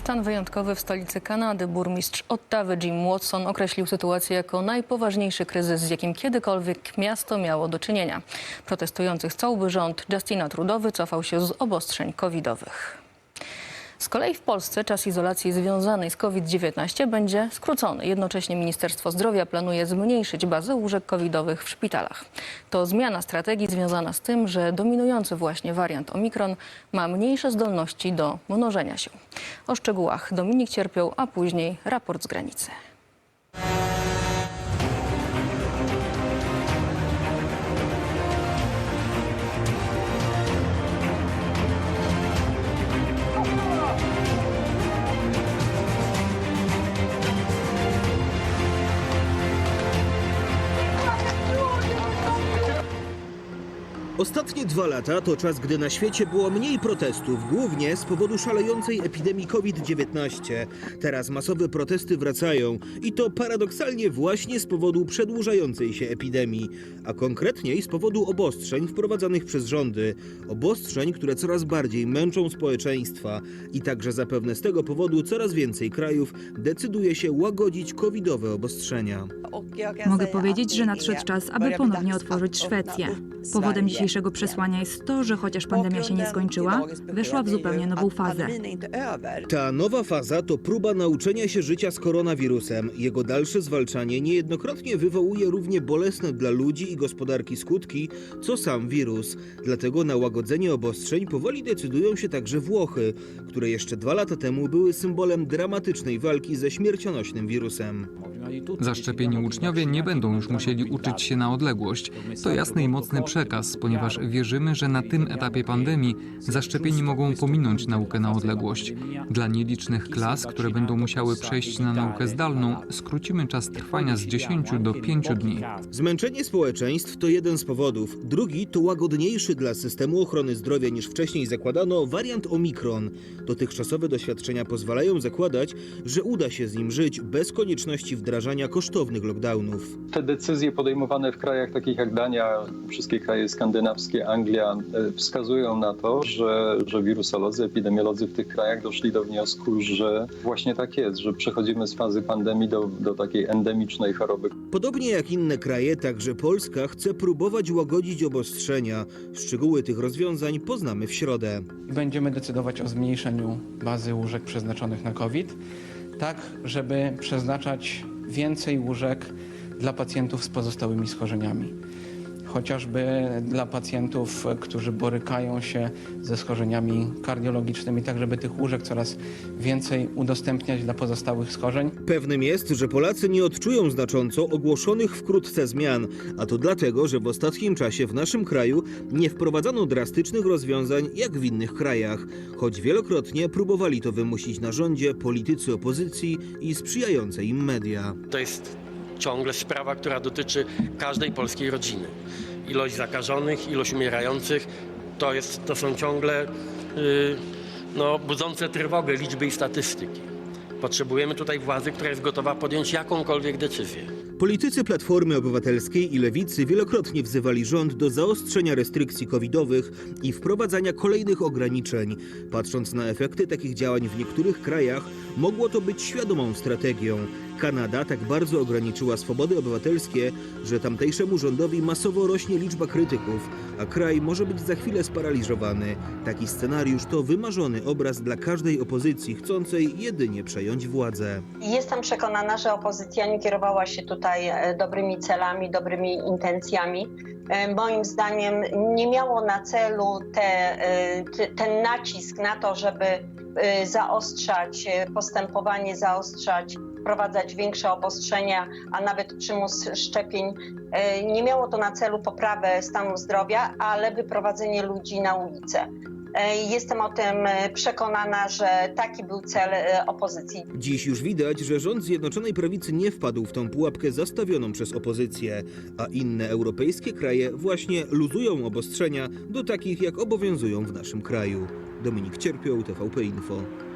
Stan wyjątkowy w stolicy Kanady. Burmistrz Ottawy Jim Watson określił sytuację jako najpoważniejszy kryzys, z jakim kiedykolwiek miasto miało do czynienia. Protestujących całby rząd Justina Trudeau wycofał się z obostrzeń covidowych. Z kolei w Polsce czas izolacji związanej z COVID-19 będzie skrócony. Jednocześnie Ministerstwo Zdrowia planuje zmniejszyć bazę łóżek covidowych w szpitalach. To zmiana strategii związana z tym, że dominujący właśnie wariant Omikron ma mniejsze zdolności do mnożenia się. O szczegółach Dominik Cierpiał, a później raport z granicy. Ostatnie dwa lata to czas, gdy na świecie było mniej protestów, głównie z powodu szalejącej epidemii COVID-19. Teraz masowe protesty wracają i to paradoksalnie właśnie z powodu przedłużającej się epidemii, a konkretniej z powodu obostrzeń wprowadzanych przez rządy. Obostrzeń, które coraz bardziej męczą społeczeństwa i także zapewne z tego powodu coraz więcej krajów decyduje się łagodzić covidowe obostrzenia. Mogę powiedzieć, że nadszedł czas, aby ponownie otworzyć Szwecję. Powodem dzisiejszego przesłania jest to, że chociaż pandemia się nie skończyła, weszła w zupełnie nową fazę. Ta nowa faza to próba nauczenia się życia z koronawirusem. Jego dalsze zwalczanie niejednokrotnie wywołuje równie bolesne dla ludzi i gospodarki skutki, co sam wirus. Dlatego na łagodzenie obostrzeń powoli decydują się także Włochy, które jeszcze dwa lata temu były symbolem dramatycznej walki ze śmiercionośnym wirusem. Zaszczepieni uczniowie nie będą już musieli uczyć się na odległość. To jasny i mocny przekaz, ponieważ wierzymy, że na tym etapie pandemii zaszczepieni mogą pominąć naukę na odległość. Dla nielicznych klas, które będą musiały przejść na naukę zdalną, skrócimy czas trwania z 10 do 5 dni. Zmęczenie społeczeństw to jeden z powodów. Drugi to łagodniejszy dla systemu ochrony zdrowia niż wcześniej zakładano wariant Omikron. Dotychczasowe doświadczenia pozwalają zakładać, że uda się z nim żyć bez konieczności wdrażania kosztownych lockdownów. Te decyzje podejmowane w krajach takich jak Dania, wszystkie kraje skandynawskie, Anglia e, wskazują na to, że, że wirusolodzy, epidemiolodzy w tych krajach doszli do wniosku, że właśnie tak jest, że przechodzimy z fazy pandemii do, do takiej endemicznej choroby. Podobnie jak inne kraje, także Polska chce próbować łagodzić obostrzenia. Szczegóły tych rozwiązań poznamy w środę. Będziemy decydować o zmniejszeniu bazy łóżek przeznaczonych na COVID, tak żeby przeznaczać więcej łóżek dla pacjentów z pozostałymi schorzeniami. Chociażby dla pacjentów, którzy borykają się ze schorzeniami kardiologicznymi, tak żeby tych łóżek coraz więcej udostępniać dla pozostałych schorzeń. Pewnym jest, że Polacy nie odczują znacząco ogłoszonych wkrótce zmian, a to dlatego, że w ostatnim czasie w naszym kraju nie wprowadzano drastycznych rozwiązań jak w innych krajach, choć wielokrotnie próbowali to wymusić na rządzie politycy opozycji i sprzyjające im media. To jest ciągle sprawa, która dotyczy każdej polskiej rodziny. Ilość zakażonych, ilość umierających to, jest, to są ciągle yy, no, budzące trwogę liczby i statystyki. Potrzebujemy tutaj władzy, która jest gotowa podjąć jakąkolwiek decyzję. Politycy Platformy Obywatelskiej i Lewicy wielokrotnie wzywali rząd do zaostrzenia restrykcji covidowych i wprowadzania kolejnych ograniczeń. Patrząc na efekty takich działań w niektórych krajach, mogło to być świadomą strategią. Kanada tak bardzo ograniczyła swobody obywatelskie, że tamtejszemu rządowi masowo rośnie liczba krytyków, a kraj może być za chwilę sparaliżowany. Taki scenariusz to wymarzony obraz dla każdej opozycji chcącej jedynie przejąć władzę. Jestem przekonana, że opozycja nie kierowała się tutaj e, dobrymi celami, dobrymi intencjami. E, Moim zdaniem nie miało na celu te, e, te, ten nacisk na to, żeby zaostrzać e, postępowanie, zaostrzać, wprowadzać większe obostrzenia, a nawet przymus szczepień. E, Nie miało to na celu poprawę stanu zdrowia, ale wyprowadzenie ludzi na ulicę. Jestem o tym przekonana, że taki był cel opozycji. Dziś już widać, że rząd Zjednoczonej Prawicy nie wpadł w tą pułapkę zastawioną przez opozycję, a inne europejskie kraje właśnie luzują obostrzenia do takich, jak obowiązują w naszym kraju. Dominik Cierpioł, TVP Info.